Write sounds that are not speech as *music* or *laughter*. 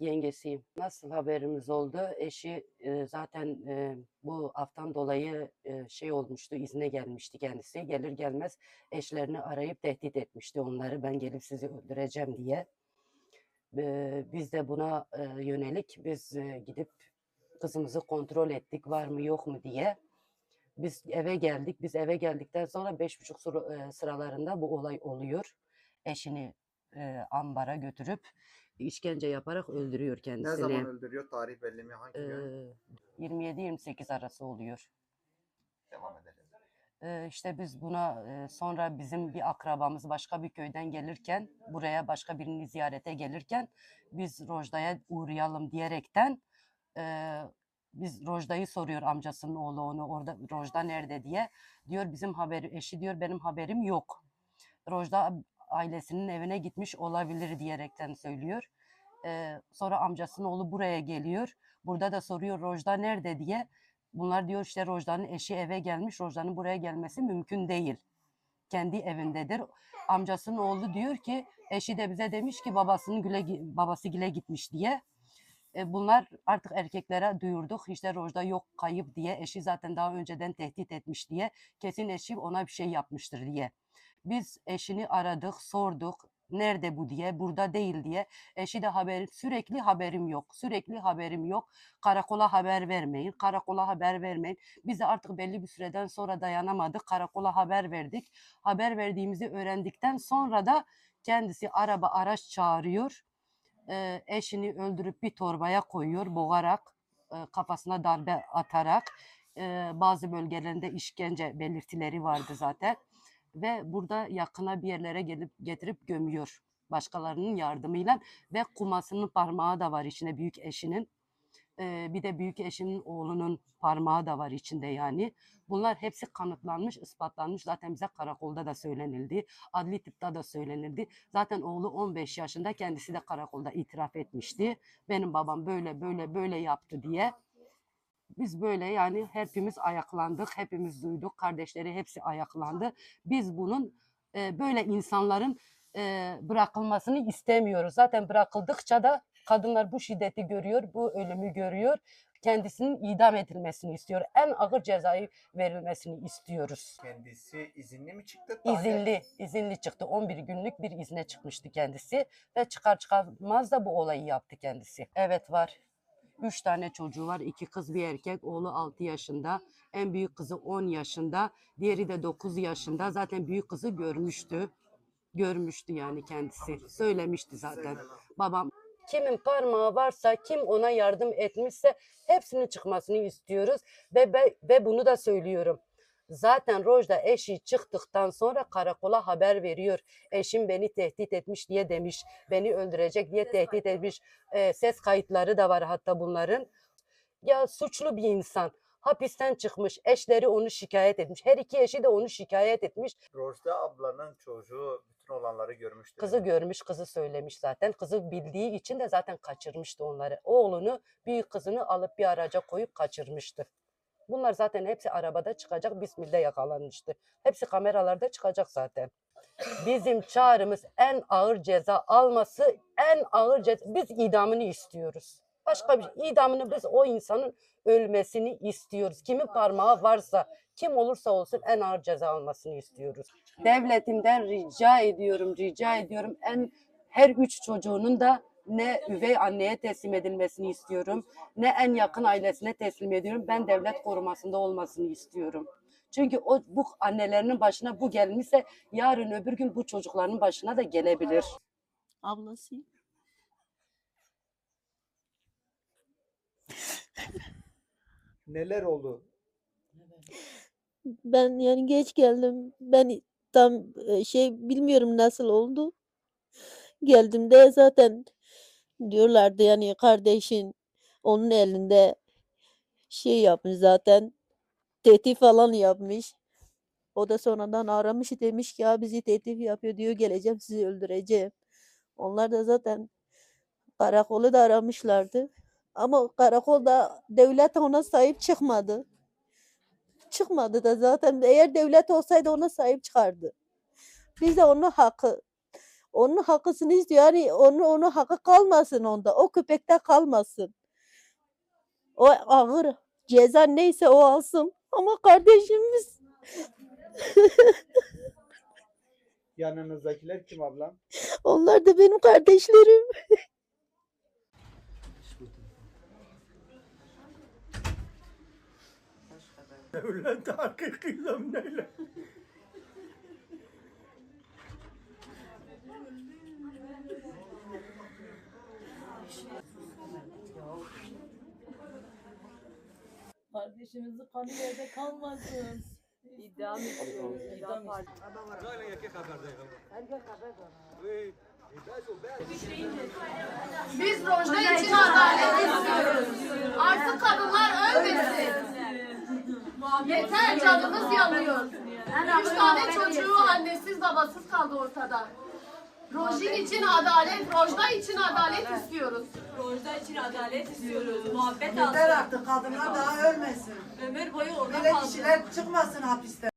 Yengesiyim. Nasıl haberimiz oldu? Eşi e, zaten e, bu haftan dolayı e, şey olmuştu, izne gelmişti kendisi. Gelir gelmez eşlerini arayıp tehdit etmişti onları. Ben gelip sizi öldüreceğim diye. E, biz de buna e, yönelik biz e, gidip kızımızı kontrol ettik var mı yok mu diye. Biz eve geldik. Biz eve geldikten sonra beş buçuk e, sıralarında bu olay oluyor. Eşini e, ambara götürüp işkence yaparak öldürüyor Ne kendisini. zaman öldürüyor? Tarih belli mi? Hangi gün? 27-28 arası oluyor. Devam edelim. Ee, işte biz buna e, sonra bizim bir akrabamız başka bir köyden gelirken buraya başka birini ziyarete gelirken biz Rojda'ya uğrayalım diyerekten e, biz Rojda'yı soruyor amcasının oğlu onu orada Rojda nerede diye. Diyor bizim haberi eşi diyor benim haberim yok. Rojda ailesinin evine gitmiş olabilir diyerekten söylüyor. Ee, sonra amcasının oğlu buraya geliyor. Burada da soruyor Rojda nerede diye. Bunlar diyor işte Rojda'nın eşi eve gelmiş. Rojda'nın buraya gelmesi mümkün değil. Kendi evindedir. Amcasının oğlu diyor ki eşi de bize demiş ki babasının güle babası gile gitmiş diye. E, bunlar artık erkeklere duyurduk. İşte Rojda yok kayıp diye. Eşi zaten daha önceden tehdit etmiş diye. Kesin eşi ona bir şey yapmıştır diye. Biz eşini aradık, sorduk. Nerede bu diye, burada değil diye. Eşi de haber, sürekli haberim yok, sürekli haberim yok. Karakola haber vermeyin, karakola haber vermeyin. Biz de artık belli bir süreden sonra dayanamadık. Karakola haber verdik. Haber verdiğimizi öğrendikten sonra da kendisi araba araç çağırıyor. Ee, eşini öldürüp bir torbaya koyuyor, boğarak, e, kafasına darbe atarak. Ee, bazı bölgelerinde işkence belirtileri vardı zaten. Ve burada yakına bir yerlere gelip getirip gömüyor başkalarının yardımıyla ve kumasının parmağı da var içinde büyük eşinin. Ee, bir de büyük eşinin oğlunun parmağı da var içinde yani. Bunlar hepsi kanıtlanmış, ispatlanmış. Zaten bize karakolda da söylenildi. Adli tıpta da söylenildi. Zaten oğlu 15 yaşında kendisi de karakolda itiraf etmişti. Benim babam böyle böyle böyle yaptı diye. Biz böyle yani hepimiz ayaklandık, hepimiz duyduk. Kardeşleri hepsi ayaklandı. Biz bunun e, böyle insanların e, bırakılmasını istemiyoruz. Zaten bırakıldıkça da kadınlar bu şiddeti görüyor, bu ölümü görüyor. Kendisinin idam edilmesini istiyor. En ağır cezayı verilmesini istiyoruz. Kendisi izinli mi çıktı? İzinli, izinli çıktı. 11 günlük bir izne çıkmıştı kendisi ve çıkar çıkarmaz da bu olayı yaptı kendisi. Evet var. Üç tane çocuğu var. iki kız bir erkek. Oğlu 6 yaşında. En büyük kızı 10 yaşında. Diğeri de 9 yaşında. Zaten büyük kızı görmüştü. Görmüştü yani kendisi. Söylemişti zaten. Babam kimin parmağı varsa, kim ona yardım etmişse hepsinin çıkmasını istiyoruz. Ve, ve, ve bunu da söylüyorum. Zaten Rojda eşi çıktıktan sonra karakola haber veriyor. Eşim beni tehdit etmiş diye demiş. Beni öldürecek diye tehdit etmiş. Ee, ses kayıtları da var hatta bunların. Ya suçlu bir insan. Hapisten çıkmış. Eşleri onu şikayet etmiş. Her iki eşi de onu şikayet etmiş. Rojda ablanın çocuğu bütün olanları görmüştü. Kızı görmüş, kızı söylemiş zaten. Kızı bildiği için de zaten kaçırmıştı onları. Oğlunu, büyük kızını alıp bir araca koyup kaçırmıştı. Bunlar zaten hepsi arabada çıkacak, Bismillah yakalanmıştı. Hepsi kameralarda çıkacak zaten. Bizim çağrımız en ağır ceza alması, en ağır ceza. Biz idamını istiyoruz. Başka bir şey. idamını biz o insanın ölmesini istiyoruz. Kimin parmağı varsa, kim olursa olsun en ağır ceza almasını istiyoruz. Devletimden rica ediyorum, rica ediyorum. En her üç çocuğunun da ne üvey anneye teslim edilmesini istiyorum, ne en yakın ailesine teslim ediyorum. Ben devlet korumasında olmasını istiyorum. Çünkü o bu annelerinin başına bu gelmişse yarın öbür gün bu çocukların başına da gelebilir. Ablasıyım. Neler oldu? Ben yani geç geldim. Ben tam e, şey bilmiyorum nasıl oldu. Geldiğimde zaten diyorlardı yani kardeşin onun elinde şey yapmış zaten tehdit falan yapmış. O da sonradan aramış demiş ki ya bizi tehdit yapıyor diyor geleceğim sizi öldüreceğim. Onlar da zaten karakolu da aramışlardı. Ama karakolda devlet ona sahip çıkmadı. Çıkmadı da zaten eğer devlet olsaydı ona sahip çıkardı. Biz de onun hakkı onun hakkısını istiyor. Yani onun, onun hakkı kalmasın onda. O köpekte kalmasın. O ağır ceza neyse o alsın. Ama kardeşimiz *laughs* Yanınızdakiler kim ablam? onlar da benim kardeşlerim. Devlet hakikiyle neyle? Kardeşimizin kanı yerde kalmasın. İddiam ediyoruz. İddiam Biz Rojda için adalet istiyoruz. Artık kadınlar ölmesin. Yeter canımız yanıyor. Üç tane çocuğu annesiz babasız kaldı ortada. Rojin için adalet, Rojda için adalet istiyoruz. Rojda için adalet istiyoruz. Muhabbet Yeter alsın. artık kadınlar daha ölmesin. Ömür boyu orada Böyle kalsın. kişiler çıkmasın hapisten.